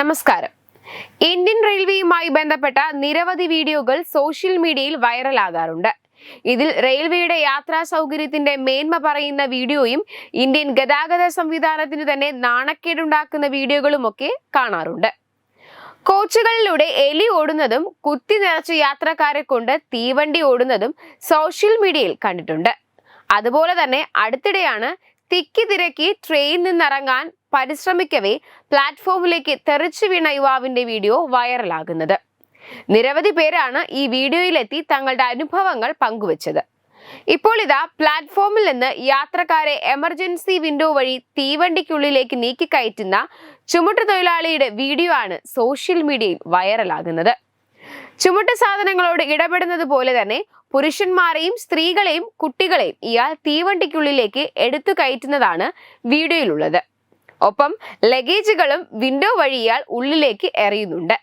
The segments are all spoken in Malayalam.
നമസ്കാരം. ഇന്ത്യൻ റെയിൽവേയുമായി ബന്ധപ്പെട്ട നിരവധി വീഡിയോകൾ സോഷ്യൽ മീഡിയയിൽ വൈറലാകാറുണ്ട്. ഇതിൽ റെയിൽവേയുടെ യാത്രാ സൗകര്യത്തിന്റെ മേന്മ പറയുന്ന വീഡിയോയും ഇന്ത്യൻ ഗതാഗത സംവിധാനത്തിന് തന്നെ നാണക്കേടുണ്ടാക്കുന്ന വീഡിയോകളുമൊക്കെ കാണാറുണ്ട്. കോച്ചുകളിലൂടെ എലി ഓടുന്നതും കുത്തി നിറച്ച യാത്രക്കാരെ കൊണ്ട് തീവണ്ടി ഓടുന്നതും സോഷ്യൽ മീഡിയയിൽ കണ്ടിട്ടുണ്ട്. അതുപോലെ തന്നെ അടുത്തിടെയാണ് തിക്കി തിരക്കി ട്രെയിൻ നിന്നിറങ്ങാൻ പരിശ്രമിക്കവേ പ്ലാറ്റ്ഫോമിലേക്ക് തെറിച്ചു വീണ യുവാവിന്റെ വീഡിയോ വൈറലാകുന്നത് നിരവധി പേരാണ് ഈ വീഡിയോയിലെത്തി തങ്ങളുടെ അനുഭവങ്ങൾ പങ്കുവച്ചത്. ഇപ്പോൾ ഇതാ പ്ലാറ്റ്ഫോമിൽ നിന്ന് യാത്രക്കാരെ എമർജൻസി വിൻഡോ വഴി തീവണ്ടിക്കുള്ളിലേക്ക് നീക്കിക്കയറ്റുന്ന ചുമട്ടു തൊഴിലാളിയുടെ വീഡിയോ ആണ് സോഷ്യൽ മീഡിയയിൽ വൈറലാകുന്നത് ചുമട്ട് സാധനങ്ങളോട് ഇടപെടുന്നത് പോലെ തന്നെ പുരുഷന്മാരെയും സ്ത്രീകളെയും കുട്ടികളെയും ഇയാൾ തീവണ്ടിക്കുള്ളിലേക്ക് എടുത്തു കയറ്റുന്നതാണ് വീഡിയോയിലുള്ളത്. ഒപ്പം ലഗേജുകളും വിൻഡോ വഴി ഇയാൾ ഉള്ളിലേക്ക് എറിയുന്നുണ്ട്.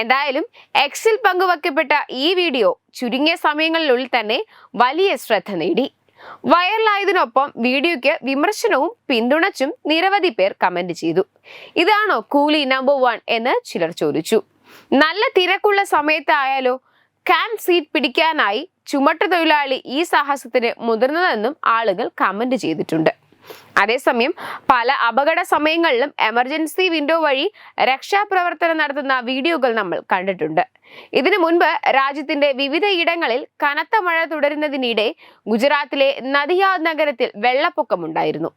എന്തായാലും എക്സിൽ പങ്കുവയ്ക്കപ്പെട്ട ഈ വീഡിയോ ചുരുങ്ങിയ സമയങ്ങളിലുള്ളിൽ തന്നെ വലിയ ശ്രദ്ധ നേടി. വൈറലായതിനൊപ്പം വീഡിയോയ്ക്ക് വിമർശനവും പിന്തുണച്ചും നിരവധി പേർ കമന്റ് ചെയ്തു. ഇതാണോ കൂലി നമ്പർ വൺ എന്ന് ചിലർ ചോദിച്ചു. നല്ല തിരക്കുള്ള സമയത്തായാലോ ക്യാമ്പ് സീറ്റ് പിടിക്കാനായി ചുമട്ട് തൊഴിലാളി ഈ സാഹസത്തിന് മുതിർന്നതെന്നും ആളുകൾ കമന്റ് ചെയ്തിട്ടുണ്ട്. അതേസമയം പല അപകട സമയങ്ങളിലും എമർജൻസി വിൻഡോ വഴി രക്ഷാപ്രവർത്തനം നടത്തുന്ന വീഡിയോകൾ നമ്മൾ കണ്ടിട്ടുണ്ട്. ഇതിനു മുൻപ് രാജ്യത്തിന്റെ വിവിധ ഇടങ്ങളിൽ കനത്ത മഴ തുടരുന്നതിനിടെ ഗുജറാത്തിലെ നദിയാദ് നഗരത്തിൽ വെള്ളപ്പൊക്കമുണ്ടായിരുന്നു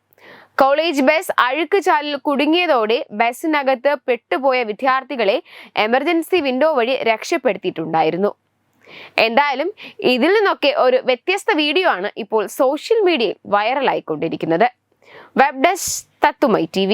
കോളേജ് ബസ് അഴുക്ക് ചാലിൽ കുടുങ്ങിയതോടെ ബസ്സിനകത്ത് പെട്ടുപോയ വിദ്യാർത്ഥികളെ എമർജൻസി വിൻഡോ വഴി രക്ഷപ്പെടുത്തിയിട്ടുണ്ടായിരുന്നു. എന്തായാലും ഇതിൽ നിന്നൊക്കെ ഒരു വ്യത്യസ്ത വീഡിയോ ആണ് ഇപ്പോൾ സോഷ്യൽ മീഡിയയിൽ വൈറലായിക്കൊണ്ടിരിക്കുന്നത്. വെബ് ഡെസ്ക് തത്തുമൈ ടി